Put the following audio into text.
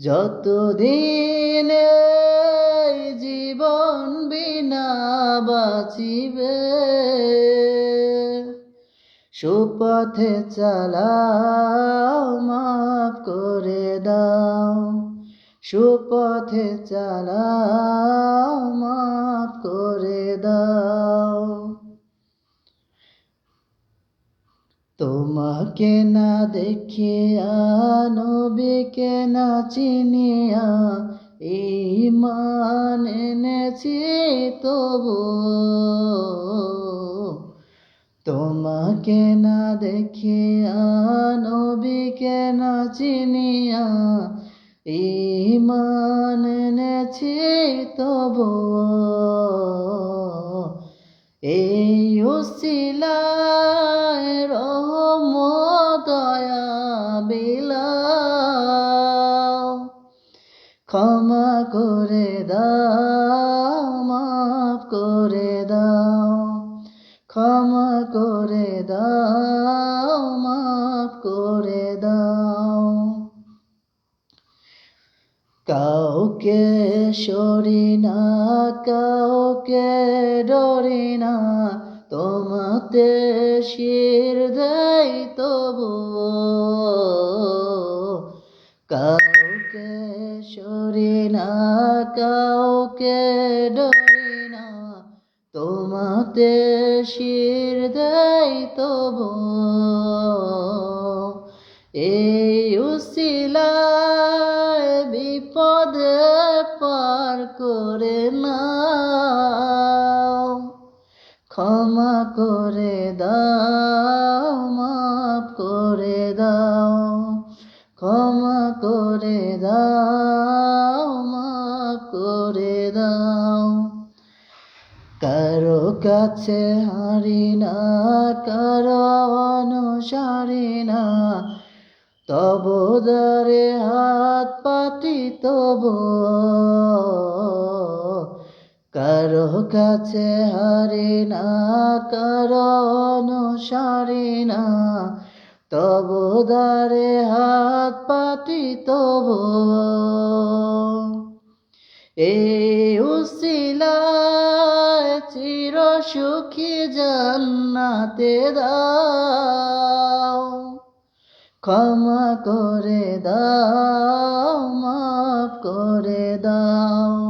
যতদিন জীবন বিনা বাঁচিবে সুপথে চালাও মাফ করে দাও সুপথে চালাও মাফ তোমাকে না দেখিয়া নবীকে না চিনিয়া ইমান এনেছি, তবু তোমাকে না দেখিয়া নবীকে না চিনিয়া ইমান এনেছি, তবু এই উসিলায় রহম দয়া ক্ষমা করে দাও, মাফ করে দাও। ক্ষমা করে দাও, মাফ করে দাও। কাউকে সরি না, কাউকে ডরি না তোমাতে শির দেয় তবু। কাউকে সরি না, কাউকে ডরি না, তোমাতে শির দেয় তবু। এই উসিলায় বিপদে পার করে করে দাও, মাফ করে দাও, ক্ষমা করে দাও, মাফ করে দাও। কারও কাছে হারি না, কারও অনুসারী না, তব দারে হাত পাতি তব কারও কাছে হারি না কারও অনুসারী না। তব দারে হাত পাতি, তবু এ উসিলায় চির সুখী জান্নাতে দাও। ক্ষমা করে দাও, মাফ করে দাও।